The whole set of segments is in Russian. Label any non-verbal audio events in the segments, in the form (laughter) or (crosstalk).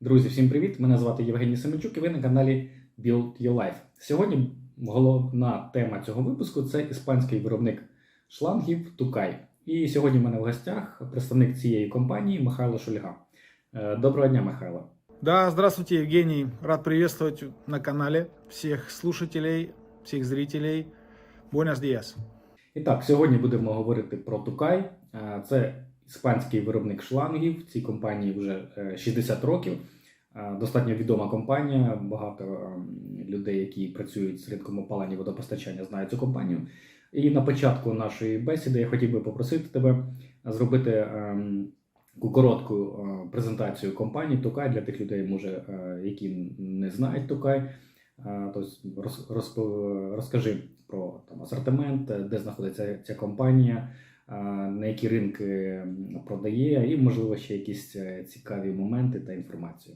Друзі, всім привіт! Мене звати Євгеній Семенчук і ви на каналі Build Your Life. Сьогодні головна тема цього випуску це іспанський виробник шлангів Тукай. І сьогодні в мене в гостях представник цієї компанії Михайло Шульга. Е, Доброго дня, Михайло. Да, здравствуйте, Евгений. Рад приветствовать на канале всех слушателей, всех зрителей. Buenos días. І так, сьогодні будемо говорити про Тукай. Е, Це іспанський виробник шлангів. Цій компанії вже е, 60 років. Е, Достатньо відома компанія. Багато ем, людей, які працюють з ринком опалення водопостачання, знають цю компанію. І на початку нашої бесіди я хотів би попросити тебе зробити ем, коротку е, презентацію компанії Тукай для тих людей, може, е, які не знають Тукай. Е, Тобто розкажи про там, асортимент, е, де знаходиться ця компанія, е, на які ринки м, продає, і, можливо, ще якісь е, цікаві моменти та інформацію.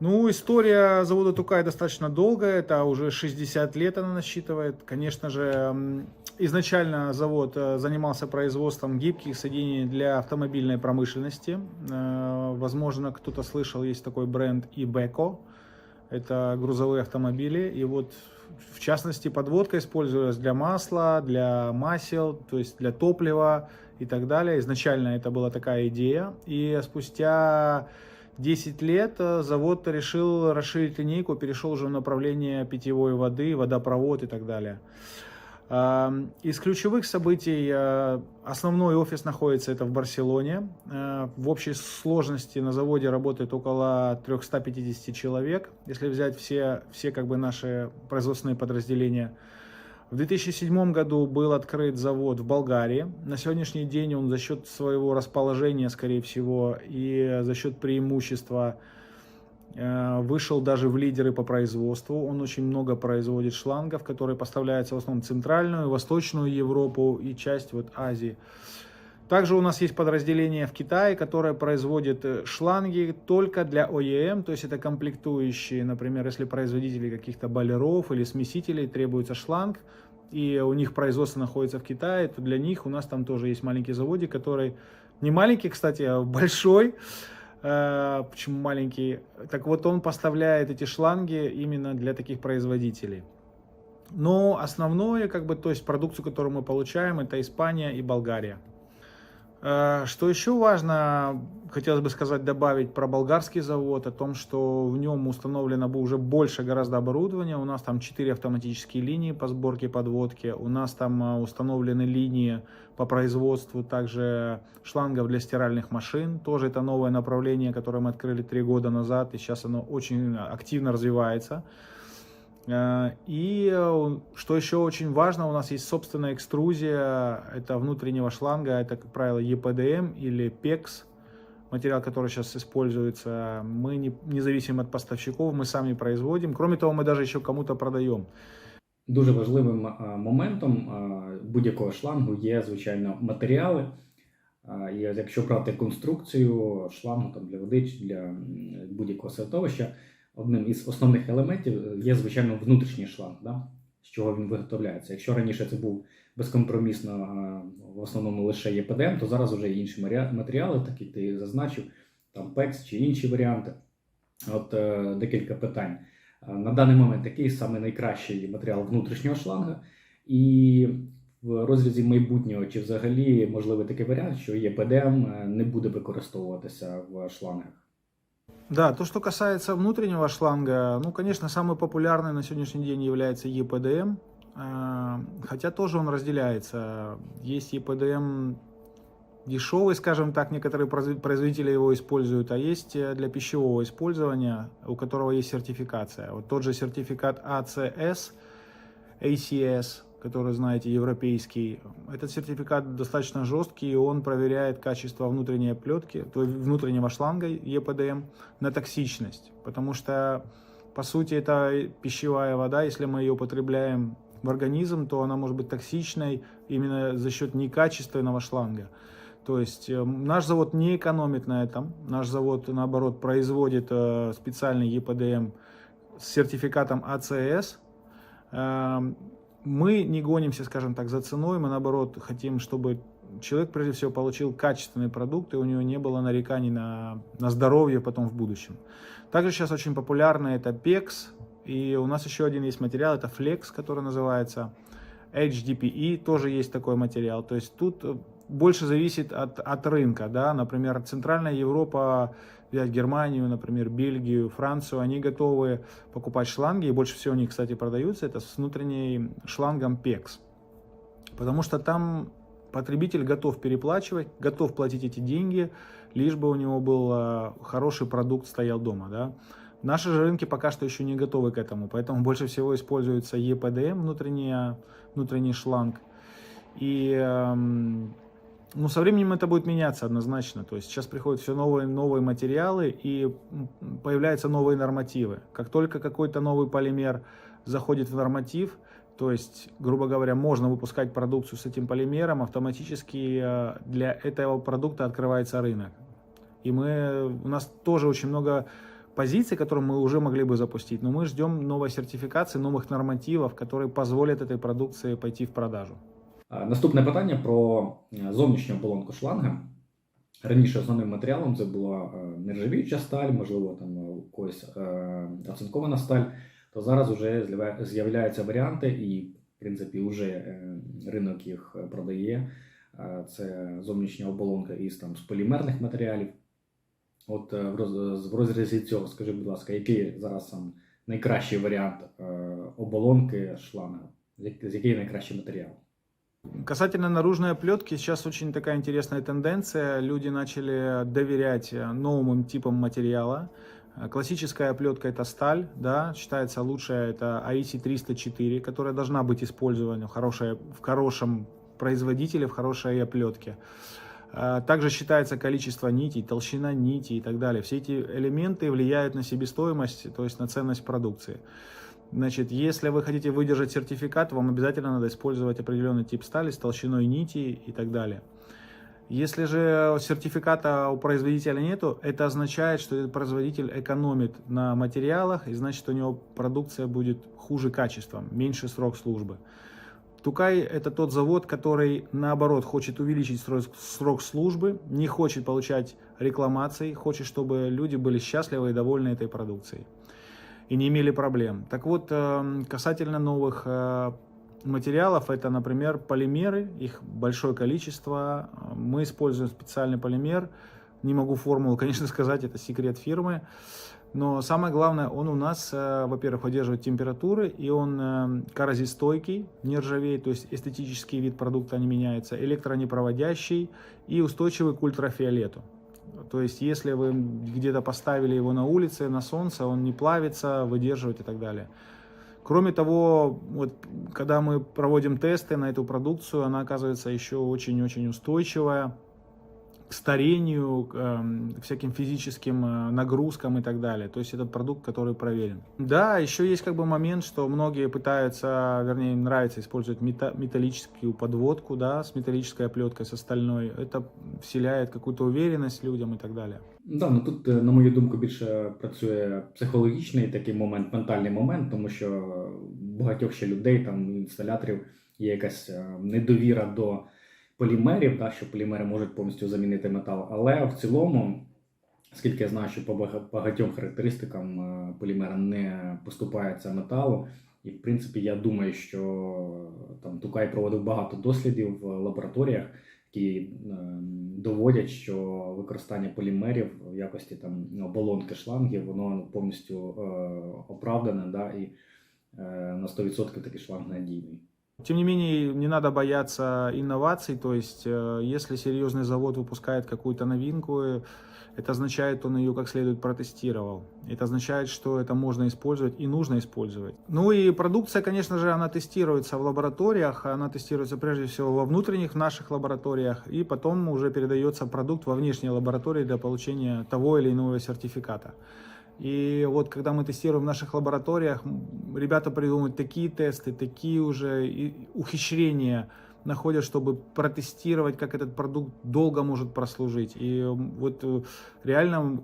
Ну, история завода Тукай достаточно долгая, это уже 60 лет она насчитывает. Конечно же, м, изначально завод э, занимался производством гибких соединений для автомобильной промышленности. Э, Возможно, кто-то слышал, есть такой бренд Ibeco. Это грузовые автомобили. И вот, в частности, подводка использовалась для масла, для масел, то есть для топлива и так далее. Изначально это была такая идея. И спустя 10 лет э, завод решил расширить линейку, перешел уже в направление питьевой воды, водопровод и так далее. Ам, Из ключевых событий э, основной офис находится это в Барселоне. Э, В общей сложности на заводе работает около 350 человек, если взять все, все как бы наши производственные подразделения. В 2007 году был открыт завод в Болгарии. На сегодняшний день он за счет своего расположения, скорее всего, и за счет преимущества вышел даже в лидеры по производству. Он очень много производит шлангов, которые поставляются в основном в Центральную, Восточную Европу и часть вот Азии. Также у нас есть подразделение в Китае, которое производит э, шланги только для OEM, то есть это комплектующие, например, если производители каких-то балеров или смесителей требуется шланг, и у них производство находится в Китае, то для них у нас там тоже есть маленький заводик, который не маленький, кстати, а большой. Э, Почему маленький? Так вот он поставляет эти шланги именно для таких производителей. Но основное, как бы, то есть продукцию, которую мы получаем, это Испания и Болгария. Э, Что еще важно, хотелось бы сказать, добавить про болгарский завод, о том, что в нем установлено бы уже больше гораздо оборудования. У нас там 4 автоматические линии по сборке подводки, у нас там э, установлены линии по производству также шлангов для стиральных машин. Тоже это новое направление, которое мы открыли 3 года назад, и сейчас оно очень активно развивается. Э, И э, что еще очень важно, у нас есть собственная экструзия, это внутреннего шланга, это, как правило, EPDM или PEX, материал, который сейчас используется. Мы не, не зависим от поставщиков, мы сами производим. Кроме того, мы даже еще кому-то продаем. Дуже важливим е, моментом е, будь-якого шлангу є, звичайно, матеріали. Е, І якщо брати конструкцію шлангу там, для води чи для м, будь-якого середовища, одним із основних елементів є, звичайно, внутрішній шланг, да? з чого він виготовляється. Якщо раніше це був безкомпромісно е, в основному лише ЄПДМ, то зараз вже є інші матеріали, так як ти зазначив, там PEX чи інші варіанти. От е, декілька питань. Е, На даний момент який саме найкращий матеріал внутрішнього шланга, і в розрізі майбутнього, чи взагалі можливий такий варіант, що ЄПДМ е, не буде використовуватися в шлангах. Да, то, что касается внутреннего шланга, ну, конечно, самый популярный на сегодняшний день является EPDM, э, хотя тоже он разделяется. Есть EPDM дешевый, скажем так, некоторые произ- производители его используют, а есть э, для пищевого использования, у которого есть сертификация. Вот тот же сертификат ACS, ACS, который, знаете, европейский, этот сертификат достаточно жесткий, и он проверяет качество внутренней оплетки, то внутреннего шланга EPDM на токсичность, потому что, по сути, это пищевая вода, если мы ее употребляем в организм, то она может быть токсичной именно за счет некачественного шланга. То есть э, наш завод не экономит на этом. Наш завод, наоборот, производит э, специальный EPDM с сертификатом ACS. Мы не гонимся, скажем так, за ценой. Мы, наоборот, хотим, чтобы человек прежде всего получил качественный продукт, и у него не было нареканий на, на здоровье потом в будущем. Также сейчас очень популярно это PEX, и у нас еще один есть материал, это Flex, который называется. HDPE тоже есть такой материал. То есть тут больше зависит от, от рынка. Да? Например, Центральная Европа, взять Германию, например, Бельгию, Францию, они готовы покупать шланги, и больше всего у них, кстати, продаются, это с внутренним шлангом PEX. Потому что там потребитель готов переплачивать, готов платить эти деньги, лишь бы у него был э, хороший продукт стоял дома. Да? Наши же рынки пока что еще не готовы к этому, поэтому больше всего используется EPDM, внутренний, внутренний шланг. И эм, ну, со временем это будет меняться однозначно. То есть сейчас приходят все новые, новые материалы и появляются новые нормативы. Как только какой-то новый полимер заходит в норматив, то есть, грубо говоря, можно выпускать продукцию с этим полимером, автоматически э, для этого продукта открывается рынок. И мы, у нас тоже очень много позиций, которые мы уже могли бы запустить, но мы ждем новой сертификации, новых нормативов, которые позволят этой продукции пойти в продажу. Наступне питання про зовнішню оболонку шланга. Раніше основним матеріалом це була нержавіюча сталь, можливо, там у когось оцинкована сталь. То зараз вже з'являються варіанти, і, в принципі, вже ринок їх продає. Це зовнішня оболонка із там, з полімерних матеріалів. От в розрізі цього, скажи, будь ласка, який зараз сам найкращий варіант оболонки шланга? З який найкращий матеріал? Касательно наружной оплетки, сейчас очень такая интересная тенденция. Люди начали доверять новым типам материала. Классическая оплетка это сталь, да, считается лучшая это AIC 304, которая должна быть использована в, хорошей, в хорошем производителе, в хорошей оплетке. Также считается количество нитей, толщина нитей и так далее. Все эти элементы влияют на себестоимость, то есть на ценность продукции. Значит, если вы хотите выдержать сертификат, вам обязательно надо использовать определенный тип стали с толщиной нити и так далее. Если же сертификата у производителя нету, это означает, что этот производитель экономит на материалах, и значит у него продукция будет хуже качеством, меньше срок службы. Тукай это тот завод, который наоборот хочет увеличить срок службы, не хочет получать рекламаций, хочет, чтобы люди были счастливы и довольны этой продукцией и не имели проблем. Так вот, эм, касательно новых э, материалов, это, например, полимеры, их большое количество. Мы используем специальный полимер. Не могу формулу, (laughs) конечно, сказать, это секрет фирмы. Но самое главное, он у нас, э, во-первых, выдерживает температуры, и он э, коррозистойкий, не ржавеет, то есть эстетический вид продукта не меняется, электронепроводящий и устойчивый к ультрафиолету. То есть, если вы где-то поставили его на улице, на солнце, он не плавится, выдерживает и так далее. Кроме того, вот, когда мы проводим тесты на эту продукцию, она оказывается еще очень-очень устойчивая к старению, к э, всяким физическим э, нагрузкам и так далее. То есть это продукт, который проверен. Да, еще есть как бы момент, что многие пытаются, вернее, им нравится использовать мета металлическую подводку, да, с металлической оплеткой, с остальной. Это вселяет какую-то уверенность людям и так далі. Да, ну тут, на мою думку, більше працює психологічний такий момент, ментальний момент, тому що багатьох ще людей, там інсталяторів, є якась недовіра до Полімерів, так, що полімери можуть повністю замінити метал. Але в цілому, оскільки я знаю, що по багатьом характеристикам е, полімера не поступається металу, і в принципі я думаю, що там Тукай проводив багато дослідів в лабораторіях, які е, доводять, що використання полімерів в якості там оболонки шлангів, воно повністю е, оправдане, да, і на 100% такий шланг надійний. Тем не менее, не надо бояться инноваций, то есть э, если серьезный завод выпускает какую-то новинку, это означает, он ее как следует протестировал. Это означает, что это можно использовать и нужно использовать. Ну и продукция, конечно же, она тестируется в лабораториях, она тестируется прежде всего во внутренних наших лабораториях, и потом уже передается продукт во внешние лаборатории для получения того или иного сертификата. И вот когда мы тестируем в наших лабораториях, ребята придумывают такие тесты, такие уже ухищрения находят, чтобы протестировать, как этот продукт долго может прослужить. И вот э, реально,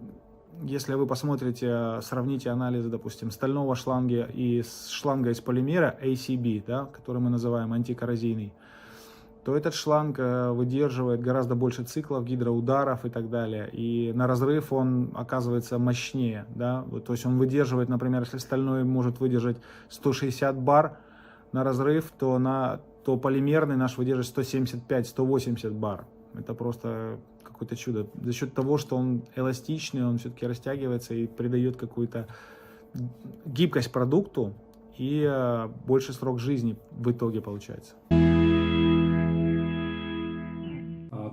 если вы посмотрите, сравните анализы, допустим, стального шланга и шланга из полимера ACB, да, который мы называем антикоррозийный, то этот шланг э, выдерживает гораздо больше циклов, гидроударов и так далее. И на разрыв он оказывается мощнее. Да? То есть он выдерживает, например, если стальной может выдержать 160 бар на разрыв, то, на, то полимерный наш выдержит 175-180 бар. Это просто какое-то чудо. За счет того, что он эластичный, он все-таки растягивается и придает какую-то гибкость продукту и э, больше срок жизни в итоге получается.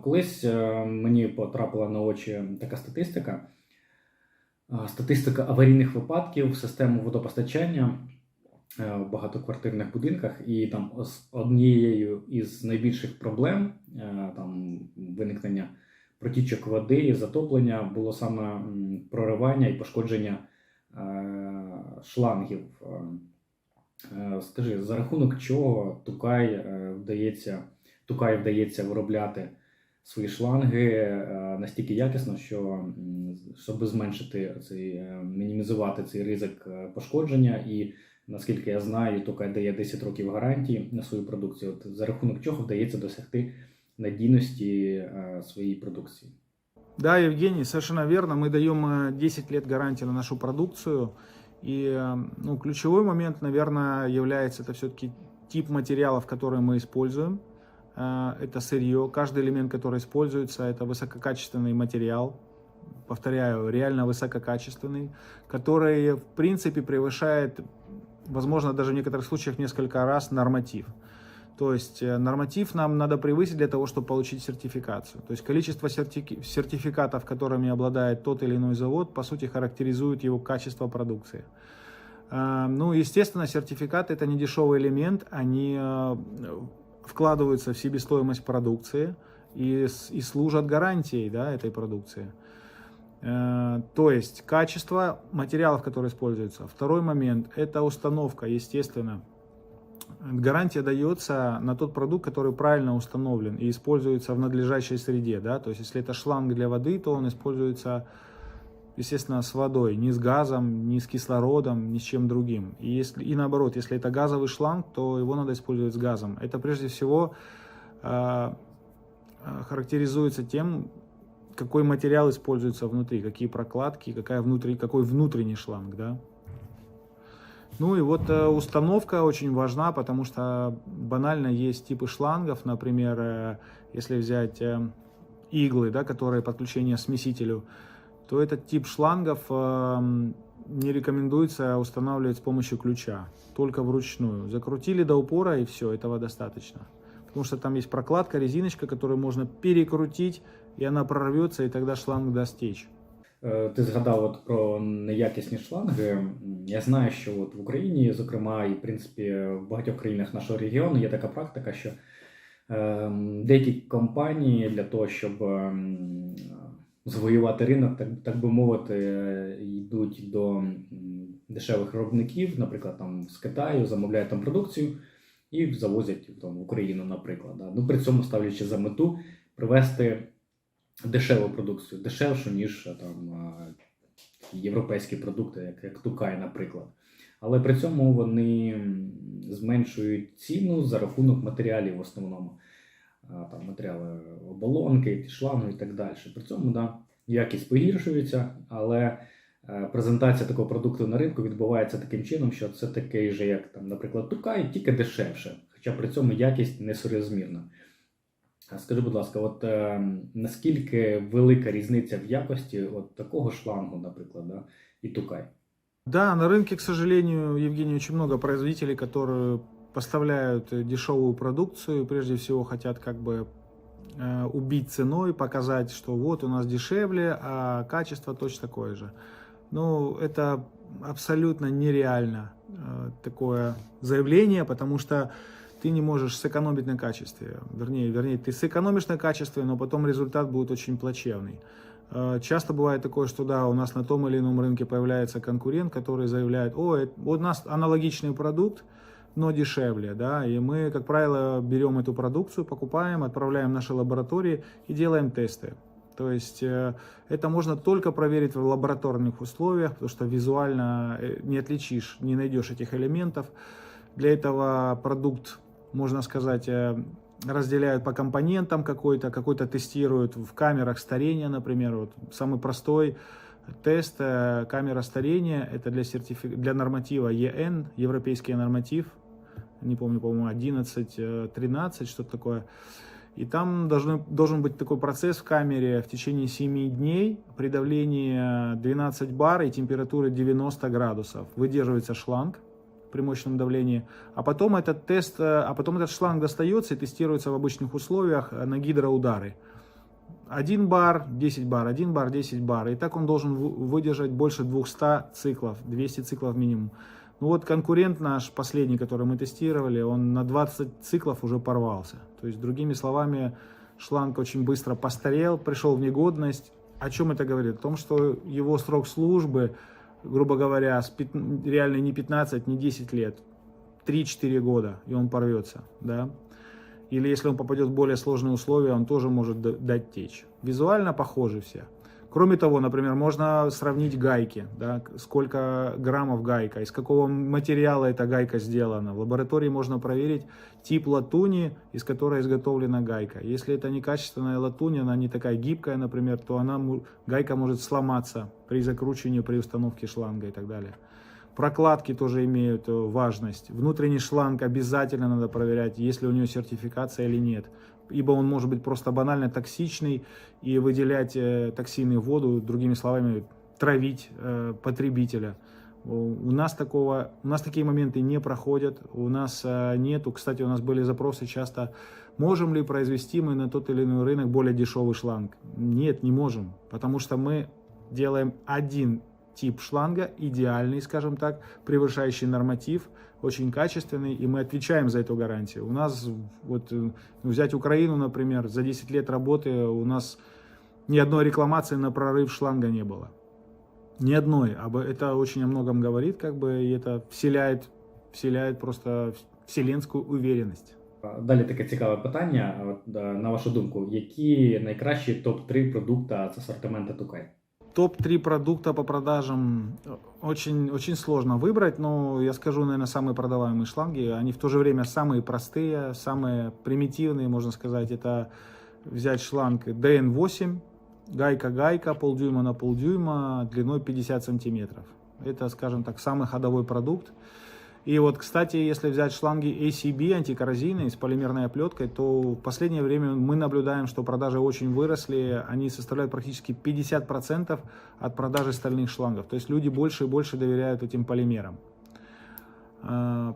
Колись е, мені потрапила на очі така статистика. Статистика аварійних випадків в систему водопостачання е, в багатоквартирних будинках, і там однією із найбільших проблем е, там виникнення протічок води і затоплення було саме проривання і пошкодження е, шлангів. Е, е, Скажи, за рахунок чого Тукай е, вдається, Тукай вдається виробляти свої шланги е, настільки якісно, що м, щоб зменшити цей, е, мінімізувати цей ризик е, пошкодження. І наскільки я знаю, Тукай дає 10 років гарантії на свою продукцію. От за рахунок чого вдається досягти надійності е, своєї продукції. Да, Евгений, совершенно верно. Мы даем э, 10 лет гарантии на нашу продукцию. И э, ну, ключевой момент, наверное, является это все-таки тип материалов, которые мы используем. Э, Это сырье. Каждый элемент, который используется, это высококачественный материал. Повторяю, реально высококачественный, который, в принципе, превышает, возможно, даже в некоторых случаях несколько раз норматив. То есть э, норматив нам надо превысить для того, чтобы получить сертификацию. То есть количество сертики- сертификатов, которыми обладает тот или иной завод, по сути характеризует его качество продукции. А, Ну, естественно, сертификаты это не дешевый элемент, они э, вкладываются в себестоимость продукции и, и служат гарантией да, этой продукции. Э, То есть качество материалов, которые используются. Второй момент – это установка, естественно. Гарантия дается на тот продукт, который правильно установлен и используется в надлежащей среде. Да? То есть, если это шланг для воды, то он используется, естественно, с водой, не с газом, не с кислородом, ни с чем другим. И, если, и наоборот, если это газовый шланг, то его надо использовать с газом. Это прежде всего э, характеризуется тем, какой материал используется внутри, какие прокладки, какая внутри, какой внутренний шланг. Да? Ну и вот э, установка очень важна, потому что банально есть типы шлангов, например, э, если взять э, иглы, да, которые подключение к смесителю, то этот тип шлангов э, не рекомендуется устанавливать с помощью ключа, только вручную. Закрутили до упора и все, этого достаточно. Потому что там есть прокладка, резиночка, которую можно перекрутить, и она прорвется, и тогда шланг даст течь. Е, Ти згадав от про неякісні шланги. М, Я знаю, що от в Україні, зокрема, і в принципі в багатьох країнах нашого регіону є така практика, що ем, деякі компанії для того, щоб ем, завоювати ринок, так, так би мовити, е, йдуть до дешевих виробників, наприклад, там з Китаю, замовляють там продукцію і завозять там, в Україну, наприклад. Да. Ну, при цьому ставлячи за мету привести дешеву продукцію, дешевшу, ніж е, там е, європейські продукти, як, як Тукай, наприклад. Але при цьому вони зменшують ціну за рахунок матеріалів в основному. Там матеріали оболонки, шланги і так далі. При цьому да, якість погіршується, але е, презентація такого продукту на ринку відбувається таким чином, що це такий же, як там, наприклад, Тукай, тільки дешевше, хоча при цьому якість несурозмірна. А Скажи, будь ласка, от е, наскільки велика різниця в якості от такого шлангу, наприклад, да, і Тукай? Да, на рынке, к сожалению, Евгений, очень много производителей, которые поставляют дешевую продукцию, прежде всего хотят как бы э, убить ценой, показать, что вот у нас дешевле, а качество точно такое же. Ну, это абсолютно нереально э, такое заявление, потому что ты не можешь сэкономить на качестве. Вернее, вернее, ты сэкономишь на качестве, но потом результат будет очень плачевный. Э, Часто бывает такое, что да, у нас на том или ином рынке появляется конкурент, который заявляет, о, это- у нас аналогичный продукт, но дешевле, да, и мы, как правило, берем эту продукцию, покупаем, отправляем в наши лаборатории и делаем тесты. То есть э, это можно только проверить в лабораторных условиях, потому что визуально э, не отличишь, не найдешь этих элементов. Для этого продукт, можно сказать, э, разделяют по компонентам какой-то, какой-то тестируют в камерах старения, например. Вот самый простой тест камера старения, это для, сертифи... для норматива ЕН, европейский норматив, не помню, по-моему, 11, э, 13, что-то такое. И там должен, должен быть такой процесс в камере в течение 7 дней при давлении 12 бар и температуре 90 градусов. Выдерживается шланг при мощном давлении, а потом этот тест, э, а потом этот шланг достается и тестируется в обычных условиях э, на гидроудары. 1 бар, 10 бар, 1 бар, 10 бар. И так он должен вы- выдержать больше 200 циклов, 200 циклов минимум. Ну вот конкурент наш, последний, который мы тестировали, он на 20 циклов уже порвался. То есть, другими словами, шланг очень быстро постарел, пришел в негодность. О чем это говорит? О том, что его срок службы, грубо говоря, реально не 15, не 10 лет, 3-4 года, и он порвется, да. Или если он попадет в более сложные условия, он тоже может дать течь. Визуально похожи все. Кроме того, например, можно сравнить гайки, да, сколько граммов гайка, из какого материала эта гайка сделана. В лаборатории можно проверить тип латуни, из которой изготовлена гайка. Если это некачественная латунь, она не такая гибкая, например, то она, гайка может сломаться при закручивании, при установке шланга и так далее. Прокладки тоже имеют э, важность. Внутренний шланг обязательно надо проверять, есть ли у него сертификация или нет. Ибо он может быть просто банально токсичный и выделять э, токсины в воду, другими словами, травить э, потребителя. У нас такого, у нас такие моменты не проходят, у нас э, нету, кстати, у нас были запросы часто, можем ли произвести мы на тот или иной рынок более дешевый шланг? Нет, не можем, потому что мы делаем один тип шланга, идеальный, скажем так, превышающий норматив, очень качественный, и мы отвечаем за эту гарантию. У нас, вот э, взять Украину, например, за 10 лет работы у нас ни одной рекламации на прорыв шланга не было. Ни одной. Об- Это очень о многом говорит, как бы, и это вселяет, вселяет просто вселенскую уверенность. А, Далі таке цікаве питання. А От, е, на вашу думку, які найкращі топ-3 продукта з асортименту Тукай? Топ-3 продукта по продажам очень, очень сложно выбрать, но я скажу, наверное, самые продаваемые шланги. Они в то же время самые простые, самые примитивные, можно сказать. Это взять шланг DN8, гайка-гайка, полдюйма на полдюйма, длиной 50 сантиметров. Это, скажем так, самый ходовой продукт. И вот, кстати, если взять шланги ACB антикоррозийные с полимерной оплеткой, то в последнее время мы наблюдаем, что продажи очень выросли. Они составляют практически 50% от продажи стальных шлангов. То есть люди больше и больше доверяют этим полимерам. А,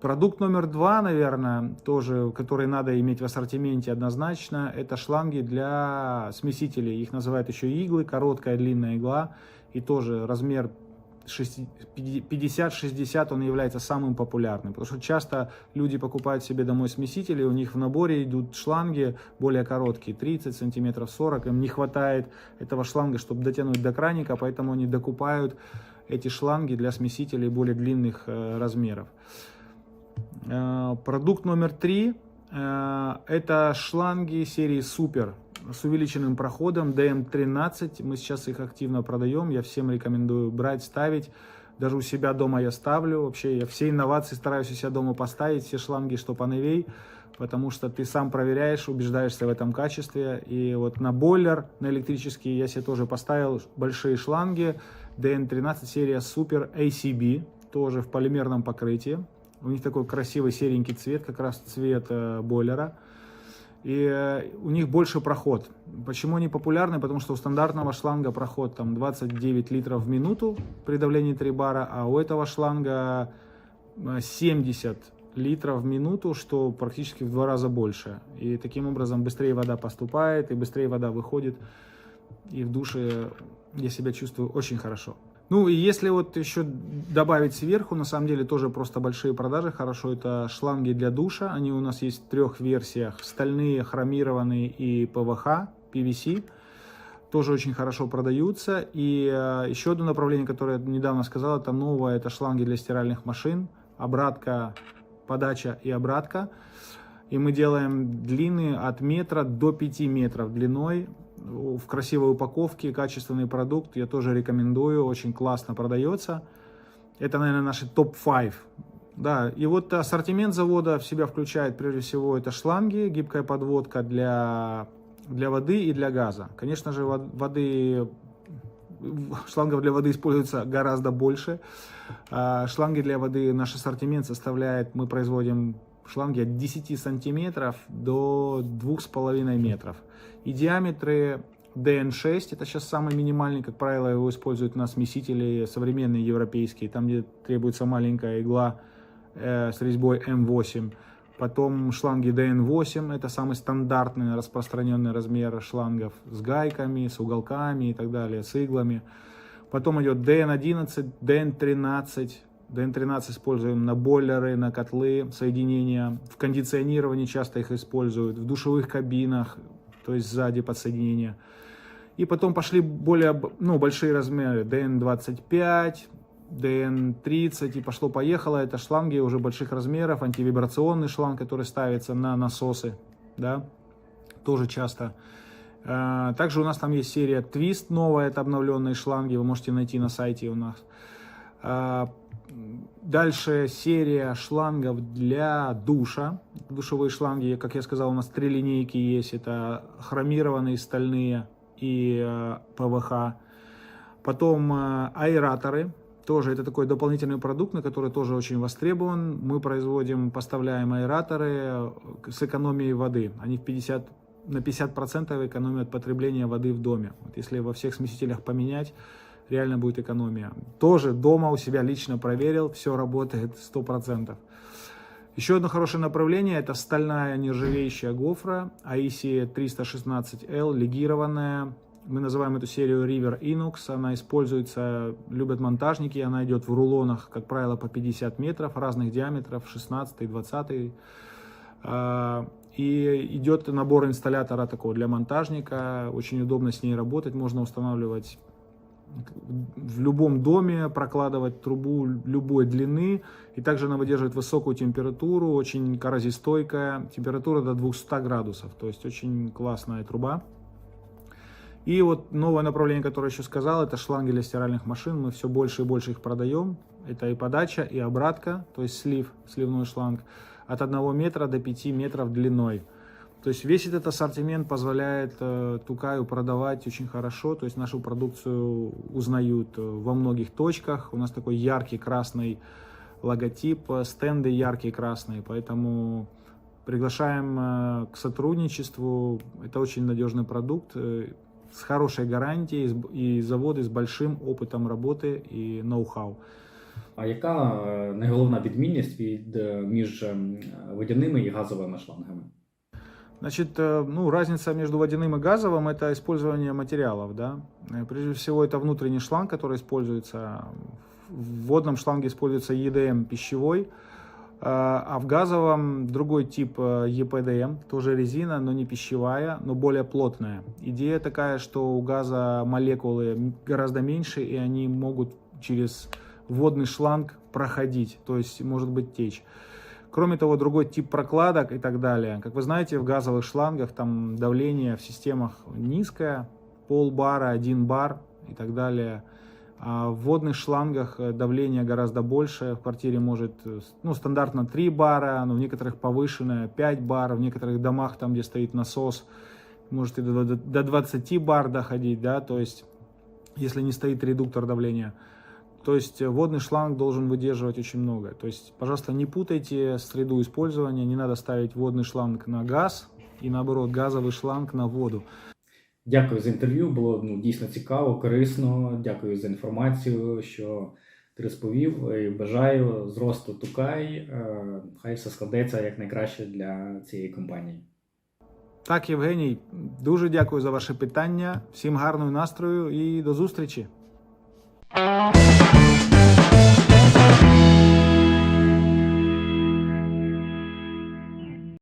Продукт номер два, наверное, тоже, который надо иметь в ассортименте однозначно, это шланги для смесителей. Их называют еще иглы, короткая длинная игла. И тоже размер 50-60 он является самым популярным. Потому что часто люди покупают себе домой смесители, у них в наборе идут шланги более короткие, 30 сантиметров, 40. Им не хватает этого шланга, чтобы дотянуть до краника, поэтому они докупают эти шланги для смесителей более длинных э, размеров. Э, Продукт номер три э, это шланги серии Супер с увеличенным проходом DM13. Мы сейчас их активно продаем. Я всем рекомендую брать, ставить. Даже у себя дома я ставлю. Вообще я все инновации стараюсь у себя дома поставить, все шланги, что поновей. Потому что ты сам проверяешь, убеждаешься в этом качестве. И вот на бойлер, на электрический я себе тоже поставил большие шланги. DN13 серия Super ACB, тоже в полимерном покрытии. У них такой красивый серенький цвет, как раз цвет э, бойлера. И э, у них больше проход. Почему они популярны? Потому что у стандартного шланга проход там 29 литров в минуту при давлении 3 бара, а у этого шланга э, 70 литров в минуту, что практически в два раза больше. И таким образом быстрее вода поступает, и быстрее вода выходит. И в душе я себя чувствую очень хорошо. Ну и если вот еще добавить сверху, на самом деле тоже просто большие продажи, хорошо, это шланги для душа, они у нас есть в трех версиях, стальные, хромированные и ПВХ, PVC, тоже очень хорошо продаются. И э, еще одно направление, которое я недавно сказал, это новое, это шланги для стиральных машин, обратка, подача и обратка. И мы делаем длины от метра до 5 метров длиной, в красивой упаковке, качественный продукт, я тоже рекомендую, очень классно продается. Это, наверное, наши топ-5 Да, и вот ассортимент завода в себя включает прежде всего это шланги, гибкая подводка для, для воды и для газа. Конечно же, вод- воды, шлангов для воды используется гораздо больше. А Шланги для воды, наш ассортимент составляет, мы производим шланги от 10 сантиметров до 2,5 метров. И диаметры DN6, это сейчас самый минимальный, как правило, его используют на смесители современные европейские, там где требуется маленькая игла э, с резьбой М8. Потом шланги DN8, это самый стандартный распространенный размер шлангов с гайками, с уголками и так далее, с иглами. Потом идет DN11, DN13. DN13 используем на бойлеры, на котлы, соединения. В кондиционировании часто их используют, в душевых кабинах, то есть сзади подсоединения. И потом пошли более ну, большие размеры. DN25, DN30 и пошло-поехало. Это шланги уже больших размеров, антивибрационный шланг, который ставится на насосы, да, тоже часто. Э, Также у нас там есть серия Twist новая, это обновленные шланги, вы можете найти на сайте у нас. Э, Дальше серия шлангов для душа. Душевые шланги, как я сказал, у нас три линейки есть. Это хромированные, стальные и э, ПВХ. Потом э, аэраторы. Тоже это такой дополнительный продукт, на который тоже очень востребован. Мы производим, поставляем аэраторы э, с экономией воды. Они в 50, на 50% экономят потребление воды в доме. Вот если во всех смесителях поменять, реально будет экономия. Тоже дома у себя лично проверил, все работает 100%. Еще одно хорошее направление это стальная нержавеющая гофра AISI 316L, легированная. Мы называем эту серию River Inox. Она используется, любят монтажники, она идет в рулонах, как правило, по 50 метров разных диаметров, 16, 20. А, И идет набор инсталлятора такого для монтажника. Очень удобно с ней работать. Можно устанавливать в любом доме прокладывать трубу любой длины. И также она выдерживает высокую температуру, очень коррозистойкая. Температура до 200 градусов. То есть очень классная труба. И вот новое направление, которое еще сказал, это шланги для стиральных машин. Мы все больше и больше их продаем. Это и подача, и обратка, то есть слив, сливной шланг. От 1 метра до 5 метров длиной. То есть весь этот ассортимент позволяет э, Тукаю продавать очень хорошо. То есть нашу продукцию узнают э, во многих точках. У нас такой яркий красный логотип, э, стенды яркие красные. Поэтому приглашаем э, к сотрудничеству. Это очень надежный продукт э, с хорошей гарантией с б- и заводы с большим опытом работы и ноу-хау. А яка е, найголовна відмінність від е, між ем, водяними і газовими шлангами? Значит, э, ну, разница между водяным и газовым это использование материалов, да. Э, Прежде всего, это внутренний шланг, который используется. В водном шланге используется EDM пищевой, э, а в газовом другой тип EPDM, тоже резина, но не пищевая, но более плотная. Идея такая, что у газа молекулы гораздо меньше, и они могут через водный шланг проходить, то есть может быть течь. Кроме того, другой тип прокладок и так далее. Как вы знаете, в газовых шлангах там давление в системах низкое, полбара, один бар и так далее. А в водных шлангах э, давление гораздо больше. В квартире может, э, ну, стандартно 3 бара, но в некоторых повышенное 5 бар, в некоторых домах, там, где стоит насос, может и до 20 бар доходить, да, то есть, если не стоит редуктор давления. То есть э, водный шланг должен выдерживать очень много. То есть, пожалуйста, не путайте среду использования. Не надо ставить водный шланг на газ и наоборот газовый шланг на воду. Дякую за інтерв'ю. Було ну, дійсно цікаво, корисно. Дякую за інформацію, що ти розповів. І бажаю зросту Тукай. Е, Хай все складеться якнайкраще для цієї компанії. Так, Євгеній, дуже дякую за ваше питання. Всім гарного настрою і до зустрічі.